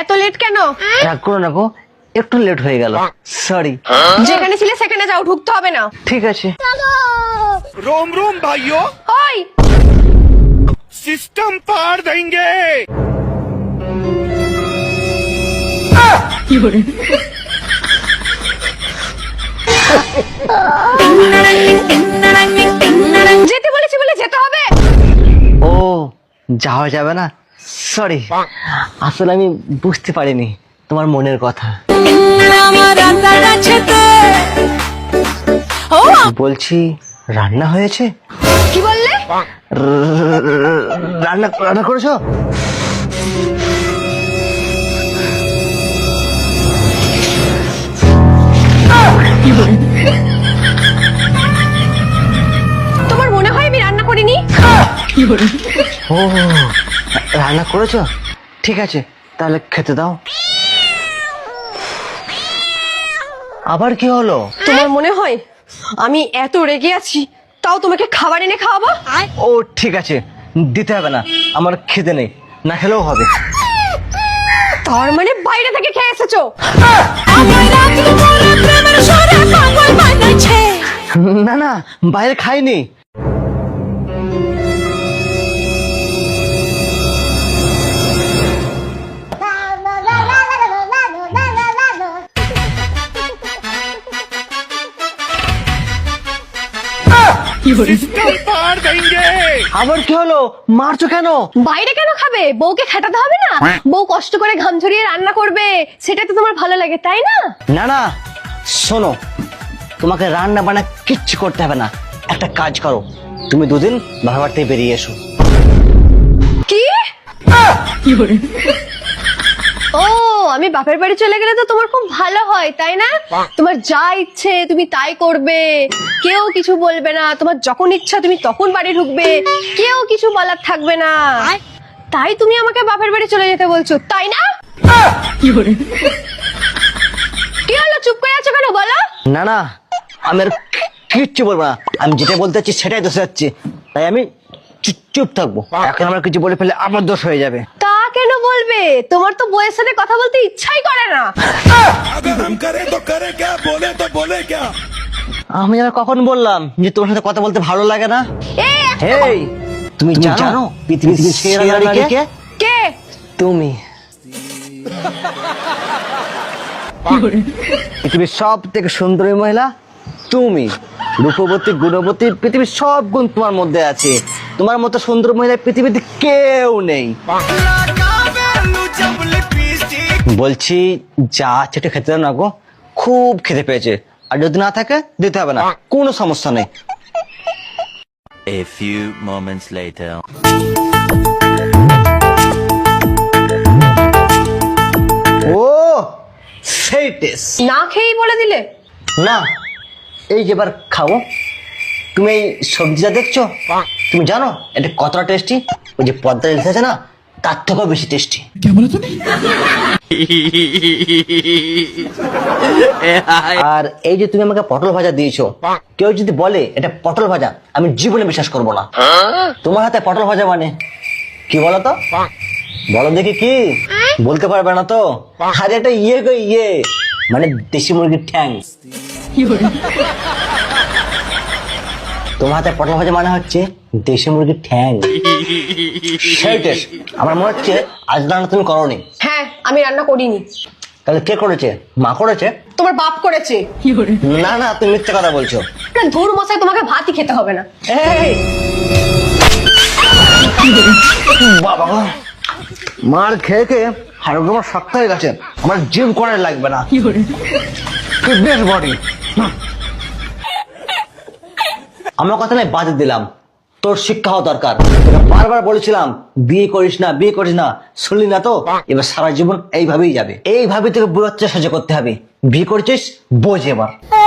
এত লেট কেন? করো না গো একটু লেট হয়ে গেল। সরি যেখানে ছিলে সেখানে যাও ঢুকতে হবে না। ঠিক আছে। রোম রোম ভাইও ওই! সিস্টেম পার দেंगे কি বলে? যাওয়া যাবে না? সরি আসলে আমি বুঝতে পারিনি তোমার মনের কথা। বলছি রান্না হয়েছে? কি বললে? রান্না রান্না করেছ? ও রান্না করেছ? ঠিক আছে তাহলে খেতে দাও। আবার কি হলো? তোমার মনে হয় আমি এত রেগে আছি তাও তোমাকে খাবার এনে খাওয়াবো? ও ঠিক আছে দিতে হবে না আমার খেতে নেই না খেলেও হবে। তার মানে বাইরে থেকে খেয়ে এসেছ? না না বাইরে খাইনি। আবার কি হলো? মারছো কেন? বাইরে কেন খাবে? বউকে খাটাতে হবে না? বউ কষ্ট করে ঘাম ঝরিয়ে রান্না করবে। সেটা তো তোমার ভালো লাগে তাই না? না না শোনো তোমাকে রান্না বান্না কিচ্ছু করতে হবে না। একটা কাজ করো তুমি দুদিন বাবার থেকে বেরিয়ে এসো। কি? ও আমি বাপের বাড়ি চলে গেলে তো তোমার খুব ভালো হয় তাই না? তোমার যা ইচ্ছে তুমি তাই করবে। কেউ কিছু বলবে না। তোমার যখন ইচ্ছা তুমি তখন বাড়ি ঢুকবে। কেউ কিছু বলার থাকবে না। তাই তুমি আমাকে বাপের বাড়ি চলে যেতে বলছো তাই না? কি হলো? চুপ করে আছো কেন? বলো। না না আমি আর কিচ্ছু বলব না। আমি যেটা বলতে চাচ্ছি সেটাই দোষ যাচ্ছে। তাই আমি চুপ- চুপ থাকব। এখন আমরা কিছু বলে ফেলে আমার দোষ হয়ে যাবে। কেন বলবে? তোমার তো বইয়ের সাথে কথা বলতে ইচ্ছাই করে না। আমি আর কখন বললাম যে তোমার সাথে কথা বলতে ভালো লাগে না? তুমি জানো পৃথিবীর কে? তুমি। পৃথিবীর সব থেকে সুন্দরী মহিলা তুমি। রূপবতী গুণবতী পৃথিবীর সব গুণ তোমার মধ্যে আছে। তোমার মতো সুন্দর মহিলা পৃথিবীতে কেউ নেই। বলছি যা চেটে খেতে দাও না গো। খুব খেতে পেয়েছে। আর যদি না থাকে দিতে হবে না। কোনো সমস্যা নেই। A few moments later. ও সেই টেস্ট না খেয়েই বলে দিলে? না এই যে এবার খাব। তুমি এই সবজিটা দেখছ? তুমি জানো এটা কতটা টেস্টি ওই যে পদ্মা ইলিশ আছে না? তার থেকেও বেশি টেস্টি আর এই যে তুমি আমাকে পটল ভাজা দিয়েছ কেউ যদি বলে এটা পটল ভাজা আমি জীবনে বিশ্বাস করব না। তোমার হাতে পটল ভাজা মানে? কি বলো তো বলো দেখি কি? বলতে পারবে না তো? আরে এটা ইয়ে গো ইয়ে। মানে দেশি মুরগির ঠ্যাং। তোমার হাতে পটল ভাজা মানে হচ্ছে দেশি মুরগির ঠ্যাং। সেই। আমার মনে হচ্ছে আজ রান্না তুমি করোনি। হ্যাঁ আমি রান্না করিনি। তাহলে কে করেছে? মা করেছে? তোমার বাপ করেছে। না না তুমি মিথ্যে কথা বলছো। না ধুর মশাই তোমাকে ভাতই খেতে হবে না। এই! বাবা মার খেয়ে খেয়ে হাড়গুলো আমার শক্ত হয়ে গেছে। আমার জিম করে লাগবে না। ফিটনেস বডি আমার কথা নাই বাজে দিলাম। তোর শিক্ষা হওয়া দরকার। বারবার বলেছিলাম, বিয়ে করিস না, বিয়ে করিস না। শুনলি না তো? এবার সারা জীবন এইভাবেই যাবে। এইভাবে তোকে বুড়ো সাহায্য করতে হবে। বিয়ে করছিস, বোঝ এবার।